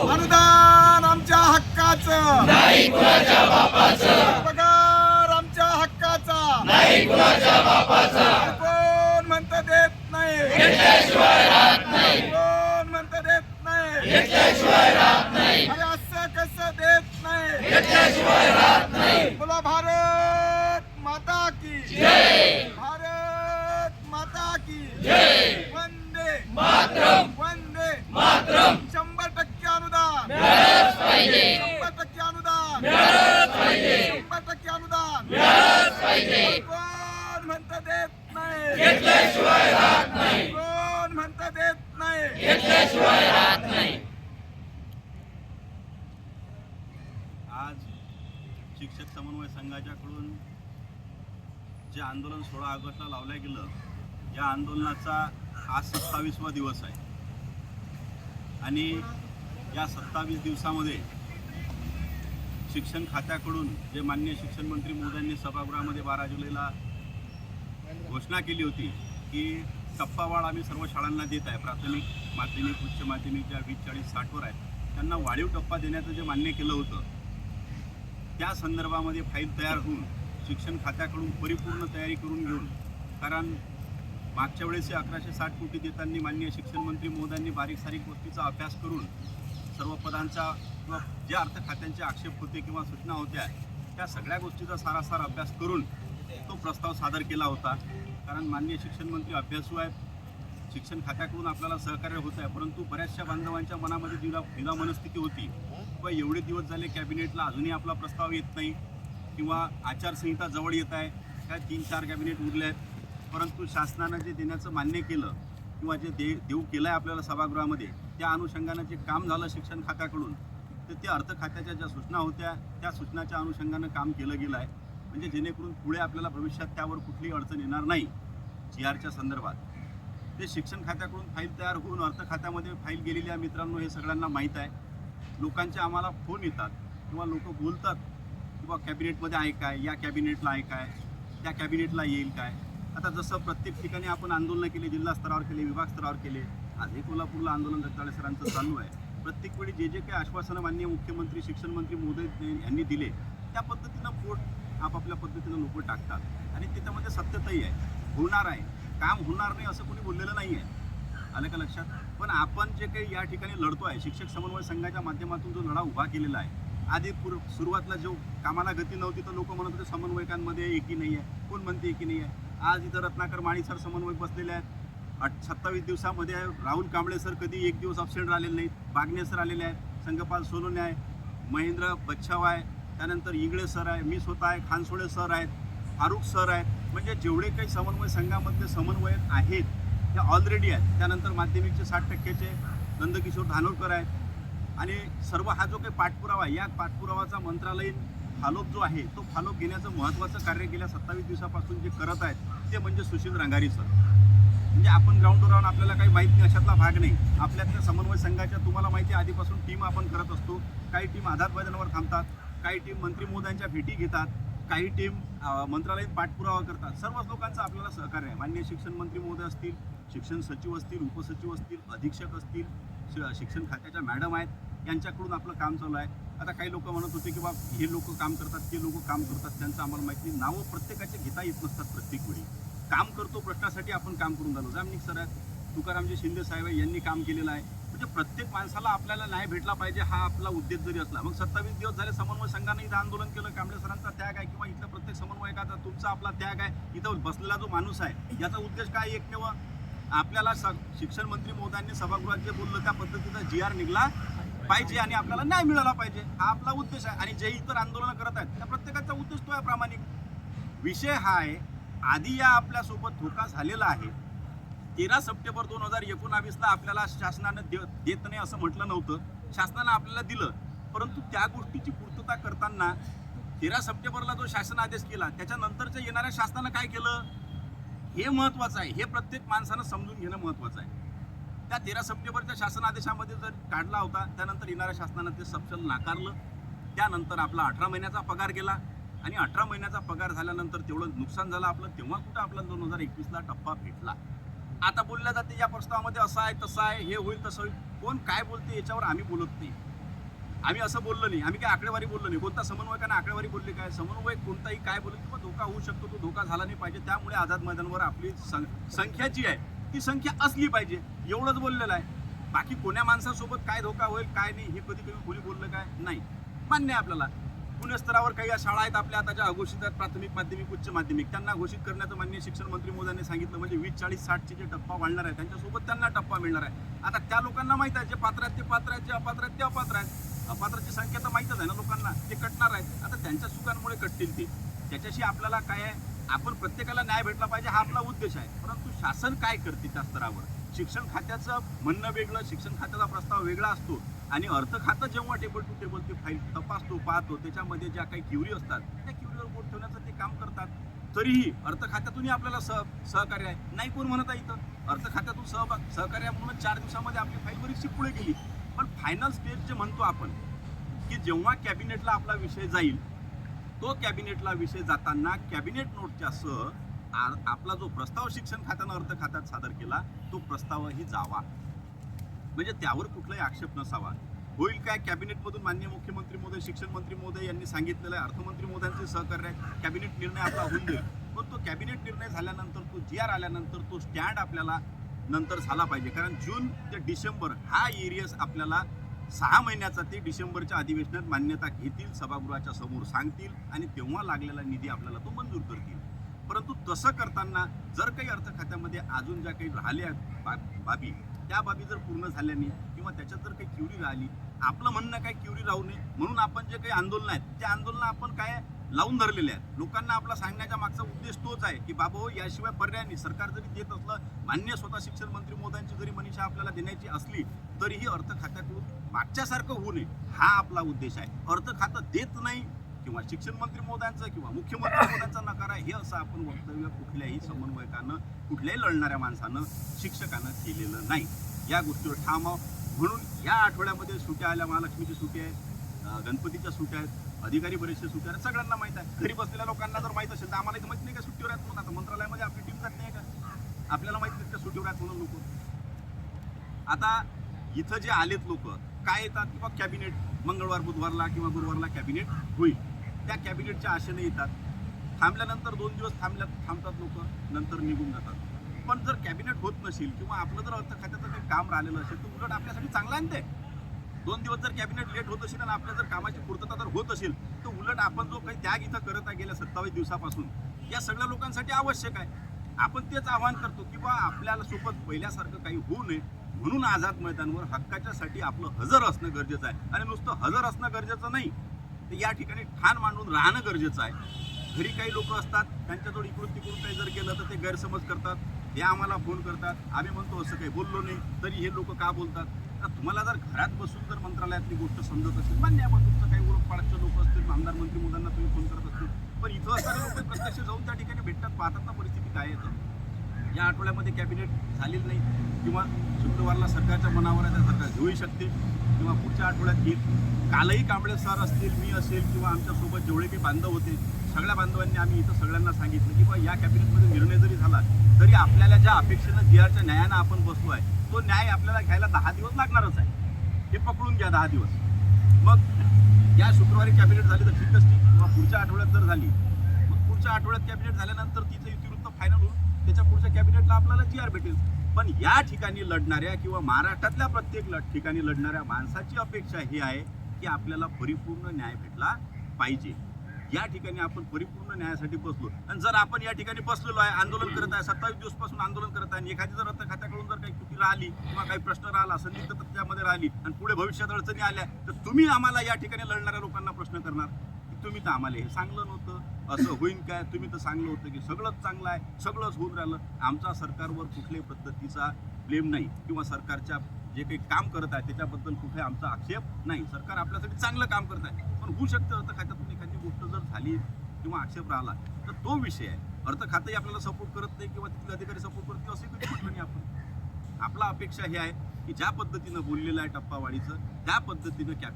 अनुदान आमच्या हक्काचं. नाही कुणाच्या बापाचं. पगार आमच्या हक्काचा. नाही कुणाच्या बापाचा. कोण म्हणतं देत नाही. घेतल्याशिवाय राहत नाही. कोण म्हणतं देत नाही. घेतल्याशिवाय राहत नाही. अरे असं कसं देत नाही. घेतल्याशिवाय राहत नाही. बोला भारत माता की. जय. भारत माता की. जय. पाहिजे. शंभर टक्के अनुदान. मिळालंच पाहिजे. शंभर टक्के अनुदान. कोण म्हणतं देत नाही? घेतल्याशिवाय राहत नाही. कोण म्हणतं देत नाही? घेतल्याशिवाय राहत नाही. आज शिक्षक समन्वय संघाच्याकडून जे आंदोलन सोळा ऑगस्टला लावलं गेलं या आंदोलनाचा आज सत्तावीसवा दिवस आहे. आणि या सत्तावीस दिवसामध्ये शिक्षण खात्याकडून जे माननीय शिक्षण मंत्री मोदयांनी सभागृहामध्ये बारा जुलैला घोषणा केली होती की टप्पावाढ आम्ही सर्व शाळांना देत आहे. प्राथमिक माध्यमिक उच्च माध्यमिक ज्या वीस चाळीस साठवर आहेत त्यांना वाढीव टप्पा देण्याचं जे मान्य केलं होतं त्या संदर्भामध्ये फाईल तयार होऊन शिक्षण खात्याकडून परिपूर्ण तयारी करून घेऊन कारण मागच्या वेळेस अकराशे साठ कोटी देताना माननीय शिक्षण मंत्री मोदयांनी बारीक सारीक गोष्टीचा अभ्यास करून सर्व पदांचा किंवा जे अर्थ खात्यांचे आक्षेप होते किंवा सूचना होत्या त्या सगळ्या गोष्टीचा सारासार अभ्यास करून तो प्रस्ताव सादर केला होता. कारण माननीय शिक्षण मंत्री अभ्यासू आहेत. शिक्षण खात्याकडून आपल्याला सहकार्य होत आहे परंतु बऱ्याचशा बांधवांच्या मनामध्ये जिला विला मनस्थिती होती. किंवा एवढे दिवस झाले कॅबिनेटला अजूनही आपला प्रस्ताव येत नाही किंवा आचारसंहिता जवळ येत आहे. ह्या तीन चार कॅबिनेट उरले आहेत. परंतु शासनानं जे देण्याचं मान्य केलं किंवा जे दे देऊ केलं आहे आपल्याला सभागृहामध्ये त्या अनुषंगानं जे काम झालं शिक्षण खात्याकडून तर ते अर्थ खात्याच्या ज्या सूचना होत्या त्या सूचनाच्या अनुषंगानं काम केलं गेलं आहे. म्हणजे जेणेकरून पुढे आपल्याला भविष्यात त्यावर कुठली अडचण येणार नाही जी आरच्या संदर्भात. ते शिक्षण खात्याकडून फाईल तयार होऊन अर्थ खात्यामध्ये फाईल गेलेली आहे मित्रांनो हे सगळ्यांना माहीत आहे. लोकांचे आम्हाला फोन येतात किंवा लोक बोलतात किंवा कॅबिनेटमध्ये आहे काय? या कॅबिनेटला आहे काय? त्या कॅबिनेटला येईल काय? आता जसं प्रत्येक ठिकाणी आपण आंदोलनं केले जिल्हा स्तरावर केले विभाग स्तरावर केले आजही कोल्हापूरला आंदोलन जगताळे सरांचं चालू आहे. प्रत्येक वेळी जे जे काही आश्वासनं माननीय मुख्यमंत्री शिक्षण मंत्री मोदी यांनी दिले त्या पद्धतीनं पोट आपापल्या पद्धतीनं लोक टाकतात. आणि त्याच्यामध्ये सत्यताही आहे. होणार आहे. काम होणार नाही असं कोणी बोललेलं नाही आहे आलं का लक्षात? पण आपण जे काही या ठिकाणी लढतो आहे शिक्षक समन्वय संघाच्या माध्यमातून जो लढा उभा केलेला आहे आधी पूर सुरुवातला जो कामाला गती नव्हती तर लोक म्हणत होते समन्वयकांमध्ये एकी नाही आहे कोण म्हणते एकी नाही आहे आज इथं रत्नाकर माळी सर समन्वयक बसलेले आहेत. आठ सत्तावीस दिवसामध्ये राहुल कांबळे सर कधी एक दिवस अबसेंट राहिलेले नाहीत. बागणे सर आलेले आहेत. संगपाल सोनवणे आहे. महेंद्र बच्छाव आहे. त्यानंतर इंगळे सर आहे. मी स्वतः आहे. खानसोळे सर आहेत. फारुख सर आहेत. म्हणजे जेवढे काही समन्वय संघामधले समन्वयक आहेत ते ऑलरेडी आहेत. त्यानंतर माध्यमिकचे साठ टक्क्याचे नंदकिशोर धानोरकर आहेत. आणि सर्व हा जो काही पाठपुरावा आहे या पाठपुरावाचा मंत्रालयीन फॉलोअप जो आहे तो फॉलोअप घेण्याचं महत्त्वाचं कार्य गेल्या सत्तावीस दिवसापासून जे करत आहेत ते म्हणजे सुशील रंगारी सर. म्हणजे आपण ग्राउंडवर राहून आपल्याला काही माहीत नाही अशातला भाग नाही. आपल्यातल्या समन्वय संघाच्या तुम्हाला माहिती आहे आधीपासून टीम आपण करत असतो. काही टीम आधार मैदानावर थांबतात काही टीम मंत्री मोद्यांच्या भेटी घेतात काही टीम मंत्रालयात पाठपुरावा करतात. सर्वच लोकांचं आपल्याला सहकार्य आहे. माननीय शिक्षण मंत्री महोदय असतील शिक्षण सचिव असतील उपसचिव असतील अधीक्षक असतील शिक्षण खात्याच्या मॅडम आहेत यांच्याकडून आपलं काम चालू आहे. आता काही लोक म्हणत होते की बा हे लोक काम करतात ते लोक काम करतात त्यांचं आम्हाला माहिती नावं प्रत्येकाचे घेता येत नसतात प्रत्येक वेळी. काम करतो प्रश्नासाठी आपण काम करून झालो जामनिक सर आहेत तुकारामजी शिंदे साहेब आहे यांनी काम केलेलं आहे. म्हणजे प्रत्येक माणसाला आपल्याला न्याय भेटला पाहिजे हा आपला उद्देश जरी असला मग सत्तावीस दिवस झाले समन्वय संघाने इथं आंदोलन केलं कांबळे सरांचा त्याग आहे किंवा इथला प्रत्येक समन्वयकाचा तुमचा आपला त्याग आहे इथं बसलेला जो माणूस आहे याचा उद्देश काय एकमेव? आपल्याला स- शिक्षण मंत्री महोदयांनी सभागृहात जे बोललं त्या पद्धतीचा जी आर निघला पाहिजे आणि आपल्याला न्याय मिळाला पाहिजे हा आपला उद्देश आहे. आणि जे इतर आंदोलन करत आहेत त्या प्रत्येकाचा उद्देश तो आहे प्रामाणिक. विषय हा आहे आधी या आपल्यासोबत धोका झालेला आहे. तेरा सप्टेंबर दोन हजार एकोणावीसला आपल्याला शासनानं दे देत नाही असं म्हटलं नव्हतं. शासनानं आपल्याला दिलं. परंतु त्या गोष्टीची पूर्तता करताना तेरा सप्टेंबरला जो शासन आदेश केला त्याच्यानंतरच्या येणाऱ्या शासनानं काय केलं? हे महत्त्वाचं आहे. हे प्रत्येक माणसानं समजून घेणं महत्त्वाचं आहे. त्या तेरा सप्टेंबरच्या शासन आदेशामध्ये जर काढला होता त्यानंतर येणाऱ्या शासनानं ते सपशल नाकारलं. त्यानंतर आपला अठरा महिन्याचा पगार गेला. आणि अठरा महिन्याचा पगार झाल्यानंतर तेवढं नुकसान झालं आपलं तेव्हा कुठं आपला दोन हजार एकवीसला टप्पा भेटला? आता बोलल्या जाते या प्रस्तावामध्ये असं आहे तसं आहे हे होईल तसं होईल. कोण काय बोलते याच्यावर आम्ही बोलत नाही. आम्ही असं बोललो नाही. आम्ही काय आकडेवारी बोललो नाही. कोणता समन्वयकाने आकडेवारी बोलली काय? समन्वय कोणताही काय बोलत किंवा धोका होऊ शकतो तो धोका झाला नाही पाहिजे. त्यामुळे आझाद मैदानावर आपली सं- संख्या जी आहे ती संख्या असली पाहिजे. एवढंच बोललेलं आहे. बाकी कोण्या माणसासोबत काय धोका होईल काय नाही हे कधी कधी कोणी बोललं काय? नाही. मान्य आहे आपल्याला. पुणे स्तरावर काही या शाळा आहेत आपल्या. आता ज्या अघोषित आहेत प्राथमिक माध्यमिक उच्च माध्यमिक त्यांना घोषित करण्याचं मान्य शिक्षण मंत्री मोदयांनी सांगितलं. म्हणजे वीस चाळीस साठचे जे टप्पा वाढणार आहे त्यांच्यासोबत त्यांना टप्पा मिळणार आहे. आता त्या लोकांना माहीत आहे जे पात्र आहेत ते पात्र आहेत जे अपात्र आहेत ते अपात्र आहेत. अपात्राची संख्या तर माहीतच आहे ना लोकांना ते कटणार आहेत. आता त्यांच्या चुकांमुळे कटतील ते. त्याच्याशी आपल्याला काय आहे आपण प्रत्येकाला न्याय भेटला पाहिजे हा आपला उद्देश आहे. परंतु शासन काय करते त्या स्तरावर? शिक्षण खात्याचं म्हणणं वेगळं शिक्षण खात्याचा प्रस्ताव वेगळा असतो. आणि अर्थ खातं जेव्हा टेबल टू टेबल ते फाईल तपासतो पाहतो त्याच्यामध्ये ज्या काही क्युरी असतात त्या क्युरीवर बोट ठेवण्याचं ते काम करतात. तरीही अर्थ खात्यातूनही आपल्याला सह सहकार्य आहे. नाही कोण म्हणत आहे इथं? अर्थ खात्यातून सहभाग सहकार्य म्हणून चार दिवसामध्ये आपली फाईल बरीचशी पुढे गेली. पण फायनल स्टेज जे म्हणतो आपण की जेव्हा कॅबिनेटला आपला विषय जाईल तो कॅबिनेटला विषय जाताना कॅबिनेट नोटच्या सह आपला जो प्रस्ताव शिक्षण खात्यानं अर्थ खात्यात सादर केला तो प्रस्तावही जावा. म्हणजे त्यावर कुठलाही आक्षेप नसावा. होईल काय? कॅबिनेटमधून मान्य मुख्यमंत्री मोदय शिक्षण मंत्री मोदय यांनी सांगितलेलं आहे. अर्थमंत्री मोदयांचे सहकार्य कॅबिनेट निर्णय आपला होऊन देईल. पण तो कॅबिनेट निर्णय झाल्यानंतर तो जी आर आल्यानंतर तो स्टँड आपल्याला नंतर झाला पाहिजे. कारण जून ते डिसेंबर हा एरियस आपल्याला सहा महिन्याचा ते डिसेंबरच्या अधिवेशनात मान्यता घेतील सभागृहाच्या समोर सांगतील आणि तेव्हा लागलेला निधी आपल्याला तो मंजूर करतील. परंतु तसं करताना जर काही अर्थ खात्यामध्ये अजून ज्या काही राहिल्या बा बाबी त्या बाबी जर पूर्ण झाल्या नाही किंवा त्याच्यात जर काही क्युरी राहिली आपलं म्हणणं काय क्युरी राहू नये म्हणून आपण जे काही आंदोलन आहेत ते आंदोलन आपण काय लावून धरलेले आहेत. लोकांना आपला सांगण्याच्या मागचा उद्देश तोच आहे की बाबा हो याशिवाय पर्याय नाही. सरकार जरी देत असलं मान्य स्वतः शिक्षण मंत्री मोदांची जरी मनीषा आपल्याला देण्याची असली तरीही अर्थ खात्याकडून मागच्यासारखं होऊ नये. हा आपला उद्देश आहे. अर्थ खातं देत नाही किंवा शिक्षण मंत्री मोद्यांचा किंवा मुख्यमंत्री मोदयांचा नकार आहे हे असं आपण वक्तव्य कुठल्याही समन्वयकानं कुठल्याही लढणाऱ्या माणसानं शिक्षकानं केलेलं नाही. या गोष्टीवर ठाम म्हणून या आठवड्यामध्ये सुट्या आल्या महालक्ष्मीची सुट्टी आहेत गणपतीच्या सुट्या आहेत अधिकारी बरेचसे सुट्या आहेत. सगळ्यांना माहीत आहे. घरी बसलेल्या लोकांना जर माहीत असेल तर आम्हाला इथं माहीत नाही का सुट्टीवर आहेत म्हणून. आता मंत्रालयामध्ये आपली टीम जात नाही का? आपल्याला माहीत नाही का सुट्टीवर आहेत म्हणून लोक. आता इथं जे आलेत लोक काय येतात? किंवा कॅबिनेट मंगळवार बुधवारला किंवा गुरुवारला कॅबिनेट होईल. त्या कॅबिनेटच्या आशेने येतात. थांबल्यानंतर दोन दिवस थांबल्या थांबतात लोक नंतर निघून जातात. पण जर कॅबिनेट होत नसेल किंवा आपलं जर अर्थ खात्याचं काही काम राहिलेलं असेल तर उलट आपल्यासाठी चांगलं आहे ना ते. दोन दिवस जर कॅबिनेट लेट होत असेल आणि आपल्या जर कामाची पूर्तता जर होत असेल तर उलट आपण जो काही त्याग इथं करत आहे गेल्या सत्तावीस दिवसापासून या सगळ्या लोकांसाठी आवश्यक आहे. आपण तेच आव्हान करतो की बा आपल्याला सोबत पहिल्यासारखं काही होऊ नये. म्हणून आझाद मैदानवर हक्काच्यासाठी आपलं हजर असणं गरजेचं आहे. आणि नुसतं हजर असणं गरजेचं नाही. तर या ठिकाणी ठाण मांडून राहणं गरजेचं आहे. घरी काही लोक असतात त्यांच्याजवळ इकडून तिकडून काही जर केलं तर ते गैरसमज करतात ते आम्हाला फोन करतात. आम्ही म्हणतो असं काही बोललो नाही तरी हे लोक का बोलतात? तर तुम्हाला जर घरात बसून जर मंत्रालयातली गोष्ट समजत असेल मान्य मग तुमचं काही ओळख पाळाचे लोक असतील आमदार मंत्री मुलांना तुम्ही फोन करत असतील. पण इथं असणारे लोक प्रत्यक्ष जाऊन त्या ठिकाणी भेटतात पाहतात ना परिस्थिती काय येतं या आठवड्यामध्ये कॅबिनेट झालेलं नाही किंवा शुक्रवारला सरकारच्या मनावर आहे त्या सरकार घेऊही शकते. किंवा पुढच्या आठवड्यात घेईल कालही कांबळे सर असतील मी असेल किंवा आमच्यासोबत जेवढे काही बांधव होते सगळ्या बांधवांनी आम्ही इथं सगळ्यांना सांगितलं की बा या कॅबिनेटमध्ये निर्णय जरी झाला तरी आपल्याला ज्या अपेक्षेनं जी न्यायानं आपण बसलो आहे तो न्याय आपल्याला घ्यायला दहा दिवस लागणारच आहे. हे पकडून घ्या दहा दिवस. मग या शुक्रवारी कॅबिनेट झाली तर ठीकच ठीक किंवा पुढच्या आठवड्यात जर झाली मग पुढच्या आठवड्यात कॅबिनेट झाल्यानंतर तिचं युतिवृत्त फायनल होऊन त्याच्या पुढच्या कॅबिनेटला आपल्याला जी आर भेटेल. पण या ठिकाणी लढणाऱ्या किंवा महाराष्ट्रातल्या प्रत्येक लढ ठिकाणी लढणाऱ्या माणसाची अपेक्षा ही आहे की आपल्याला परिपूर्ण न्याय भेटला पाहिजे. या ठिकाणी आपण परिपूर्ण न्यायासाठी बसलो. आणि जर आपण या ठिकाणी बसलेलो आहे आंदोलन करत आहे सत्तावीस दिवसपासून आंदोलन करत आहे आणि एखादी जर अर्थ खात्याकडून जर काही चुकी राहिली किंवा काही प्रश्न राहिला संदिग्ध त्यामध्ये राहिली आणि पुढे भविष्यात अडचणी आल्या तर तुम्ही आम्हाला या ठिकाणी लढणाऱ्या लोकांना प्रश्न करणार. की तुम्ही तर आम्हाला हे सांगलं नव्हतं. असं होईन काय तुम्ही तर सांगलं होतं की सगळंच चांगलं आहे सगळंच होऊन राहिलं. आमचा सरकारवर कुठल्याही पद्धतीचा ब्लेम नाही. किंवा सरकारच्या जे काही काम करत आहे त्याच्याबद्दल कुठे आमचा आक्षेप नाही. सरकार आपल्यासाठी चांगलं काम करत आहे. पण होऊ शकतं अर्थ खात्यातून एखादी गोष्ट जर झाली किंवा आक्षेप राहिला तर तो विषय आहे. अर्थ खातंही आपल्याला सपोर्ट करत नाही किंवा तिथले अधिकारी सपोर्ट करत नाही असं कधी म्हटलं नाही आपण. आपला अपेक्षा ही आहे की ज्या पद्धतीनं बोललेलं आहे टप्पावाडीचं त्या पद्धतीनं कॅप